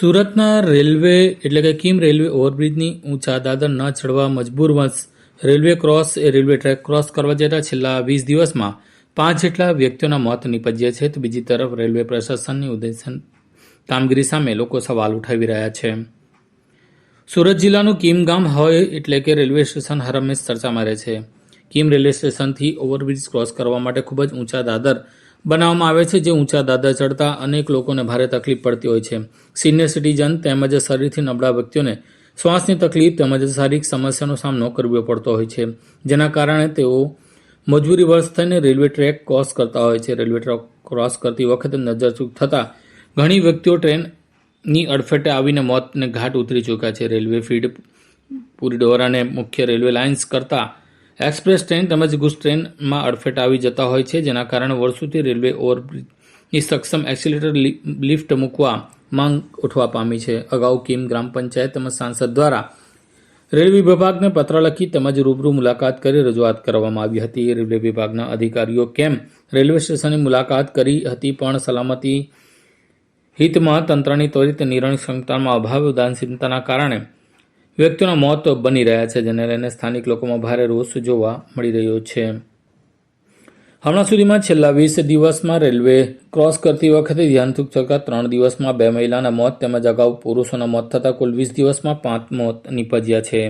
સુરતના રેલવે, એટલે કે કિમ રેલવે ઓવરબ્રિજની ઊંચા દાદર ન ચડવા મજબૂર વંશ રેલવે ક્રોસ એ રેલવે ટ્રેક ક્રોસ કરવા જતા છેલ્લા વીસ દિવસમાં પાંચ જેટલા વ્યક્તિઓના મોત નિપજ્યા છે. તો બીજી તરફ રેલવે પ્રશાસનની ઉદ્દેશન કામગીરી સામે લોકો સવાલ ઉઠાવી રહ્યા છે. સુરત જિલ્લાનું કીમ ગામ હોય એટલે કે રેલવે સ્ટેશન હર હંમેશ ચર્ચામાં રહે છે. કીમ રેલવે સ્ટેશનથી ઓવરબ્રિજ ક્રોસ કરવા માટે ખૂબ જ ઊંચા દાદર બનાવવામાં આવે છે જે ઊંચા દાદા ચડતા અનેક લોકોને ભારે તકલીફ પડતી હોય છે. સિનિયર સિટીઝન તેમજ શરીરથી નબળા વ્યક્તિઓને શ્વાસની તકલીફ તેમજ શારીરિક સમસ્યાનો સામનો કરવો પડતો હોય છે. જેના કારણે તેઓ મજબૂરી વર્ષ થઈને રેલવે ટ્રેક ક્રોસ કરતા હોય છે. રેલવે ટ્રેક ક્રોસ કરતી વખતે નજરચૂક થતાં ઘણી વ્યક્તિઓ ટ્રેનની અડફેટે આવીને મોતને ઘાટ ઉતરી ચૂક્યા છે. રેલવે ફીડ પૂરી ડોરાને મુખ્ય રેલવે લાઇન્સ કરતા એક્સપ્રેસ ટ્રેન તેમજ ગુસ ટ્રેનમાં અડફેટ આવી જતા હોય છે, જેના કારણે વર્ષોથી રેલવે ઓવરબ્રિજની સક્ષમ એક્સિલેટર લિફ્ટ મૂકવા માંગ ઉઠવા પામી છે. અગાઉ કિમ ગ્રામ પંચાયત તેમજ સાંસદ દ્વારા રેલવે વિભાગને પત્ર લખી તેમજ રૂબરૂ મુલાકાત કરી રજૂઆત કરવામાં આવી હતી. રેલવે વિભાગના અધિકારીઓ કેમ રેલવે સ્ટેશનની મુલાકાત કરી હતી પણ સલામતી હિતમાં તંત્રની ત્વરિત નિર્ણય ક્ષમતામાં અભાવ, ઉદાસીનતાના કારણે વ્યક્તિઓના મોત બની રહ્યા છે, જેને લઈને સ્થાનિક લોકોમાં ભારે રોષ જોવા મળી રહ્યો છે. હમણાં સુધીમાં છેલ્લા વીસ દિવસમાં રેલવે ક્રોસ કરતી વખતે ધ્યાનચૂક થતાં ત્રણ દિવસમાં બે મહિલાના મોત તેમજ અગાઉ પુરુષોના મોત થતાં કુલ વીસ દિવસમાં પાંચ મોત નીપજ્યા છે.